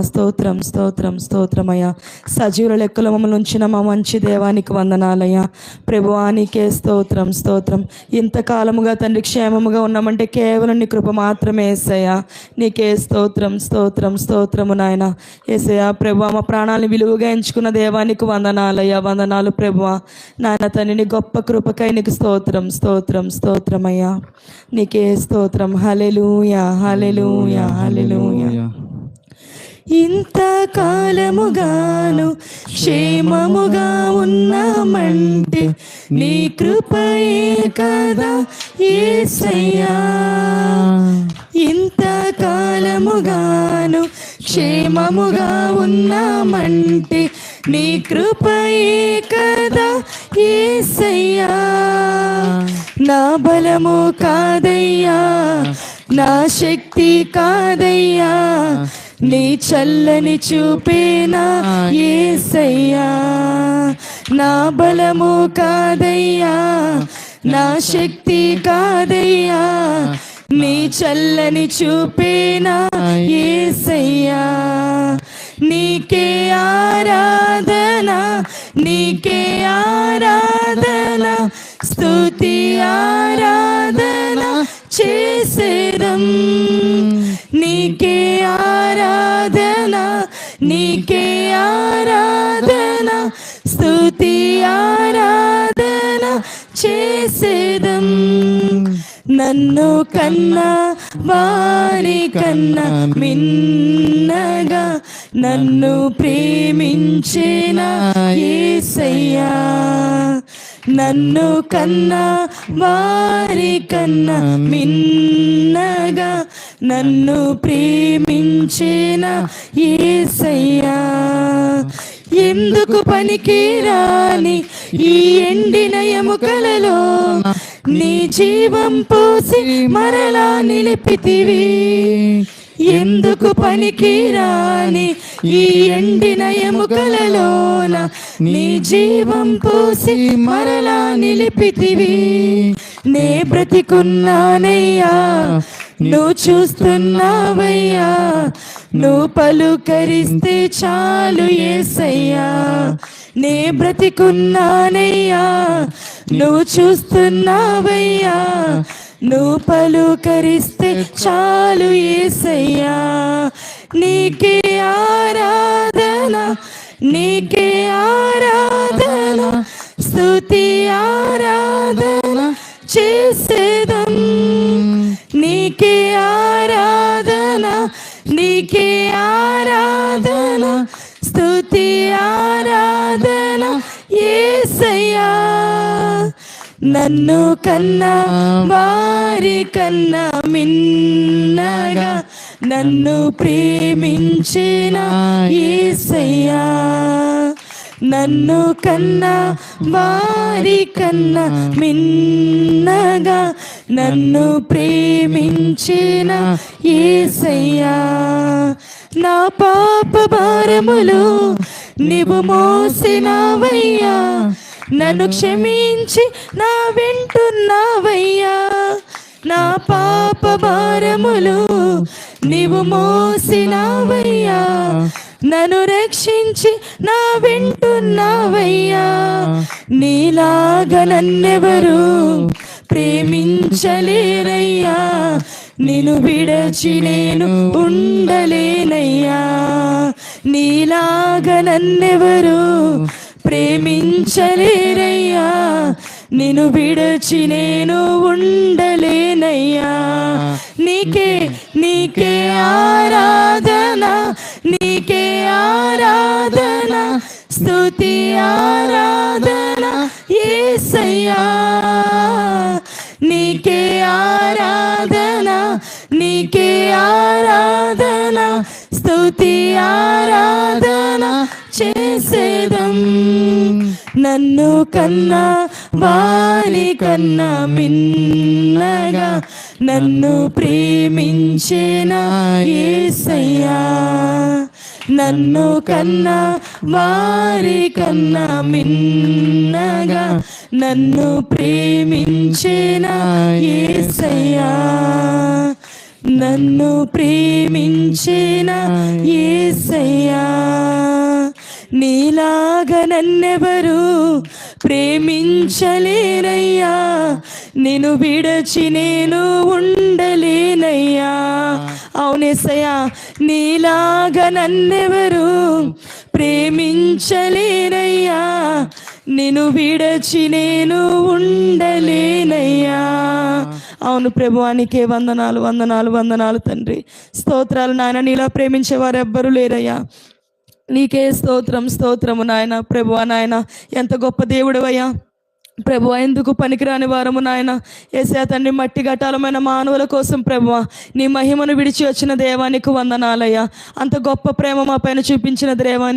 స్తోత్రం స్తోత్రం స్తోత్రమయ్యా. సజీవుల లెక్కలో మమ్మల్ని ఉంచిన మా మంచి దేవానికి వందనాలయ్యా. ప్రభువానికే స్తోత్రం స్తోత్రం. ఇంతకాలముగా తండ్రి క్షేమముగా ఉన్నామంటే కేవలం నీ కృప మాత్రమే ఏసయ్యా. నీకే స్తోత్రం స్తోత్రం స్తోత్రము నాయన. ఏసయ్యా ప్రభు మా ప్రాణాలను విలువగా ఎంచుకున్న దేవానికి వందనాలయ్యా. వందనాలు ప్రభు. నాయన తండ్రి నీ గొప్ప కృపకై నీకు స్తోత్రం స్తోత్రం స్తోత్రమయ్యా. నీకే స్తోత్రం. హలెలుయా హలెలుయా హలెలుయా ఇంతకాలముగాను క్షేమముగా ఉన్నామంటే నీ కృపయే కదా ఏసయ్యా. ఇంతకాలముగాను క్షేమముగా ఉన్నామంటే నీ కృపయే కదా ఏసయ్యా. నా బలము కాదయ్యా నా శక్తి కాదయ్యా నీ చల్లని చూపేనా ఏసయ్యా? నా బలము కాదయ్యా నా శక్తి కాదయ్యా నీ చల్లని చూపేనా ఏసయ్యా? నీకే ఆరాధన నీకే ఆరాధన స్తుతి ఆరాధన చేసేదం. నీకే నీకే ఆరాధన స్థుతి ఆరాధన చేసేదం. నన్ను కన్నా వారి కన్నా మిన్నగా నన్ను ప్రేమించిన ఏసయ్యా. నన్ను కన్నా వారి కన్నా మిన్నగా నన్ను ప్రేమించిన ఏసయ్యా ఎందుకు పనికిరాని ఈ ఎండిన ఎముకలలో నీ జీవం పోసి మరలా నిలిపితివి? ఎందుకు పనికిరాని ఈ ఎండిన ఎముకలలోన నీ జీవం పోసి మరలా నిలిపితివి? నే బ్రతికున్నానయ్యా నువ్వు చూస్తున్నావయ్యా నువ్వు పలుకరిస్తే చాలు ఏసయ్యా. నే బ్రతికున్నానయ్యా నువ్వు చూస్తున్నావయ్యా నువ్వు పలుకరిస్తే చాలు ఏసయ్యా. నీకే ఆరాధన నీకే ఆరాధన స్తుతి ఆరాధన చేసేదం. నీకే ఆరాధన స్థుతి ఆరాధన ఏసయ్యా. నన్ను కన్నా వారి కన్నా మిన్నగా నన్ను ప్రేమించిన ఏసయ్యా. నన్ను కన్నా వారి కన్నా మిన్నగా నన్ను ప్రేమించిన ఏసయ్యా. నా పాప భారములు నీవు మోసినవయ్యా. నన్ను క్షమించి నా వింటున్నావయ్యా. నా పాప భారములు నీవు మోసినవయ్యా. నన్ను రక్షించి నా వింటున్నావయ్యా. నీలాగా నన్నెవరు ప్రేమించలేరయ్యా. నిన్ను విడచి నేను ఉండలే నీలాగా నన్నెవరు ప్రేమించలేరయ్యా నిన్ను విడచి నేను ఉండలేనయ్యా. నీకే నీకే ఆరాధన నీకే ఆరాధన స్తుతి ఆరాధన ఏసయ్యా. నీకే ఆరాధన నీకే ఆరాధన స్థుతి ఆరాధన చేసేదం. నన్ను కన్నా వారి కన్నా మిన్నగా నన్ను ప్రేమించిన ఏసయ్యా. నన్ను కన్నా వారి కన్నా మిన్నగా నన్ను ప్రేమించిన ఏసయ్యా. నన్ను ప్రేమించిన ఏసయ్యా నీలాగా నన్నెవరు ప్రేమించలేనయ్యా. నేను విడచి నేను ఉండలేనయ్యా. అవునేసయ్యా నీలాగా నన్నెవరు ప్రేమించలేనయ్యా. నేను విడచి నేను ఉండలేనయ్యా. అవును ప్రభువానికే వందనాలు వందనాలు వందనాలు తండ్రి. స్తోత్రాలు నాయన నీలా ప్రేమించే వారు ఎవ్వరూ లేరయ్యా. నీకే స్తోత్రం స్తోత్రము నాయన. ప్రభు నాయన ఎంత గొప్ప దేవుడవయ్యా. ప్రభు ఎందుకు పనికిరాని వారము నాయన. ఏసే తండ్రి మట్టి ఘటాలమైన మానవుల కోసం ప్రభువ నీ మహిమను విడిచి వచ్చిన దేవానికి వందనాలయ్యా. అంత గొప్ప ప్రేమ మా పైన చూపించిన దేవాన్ని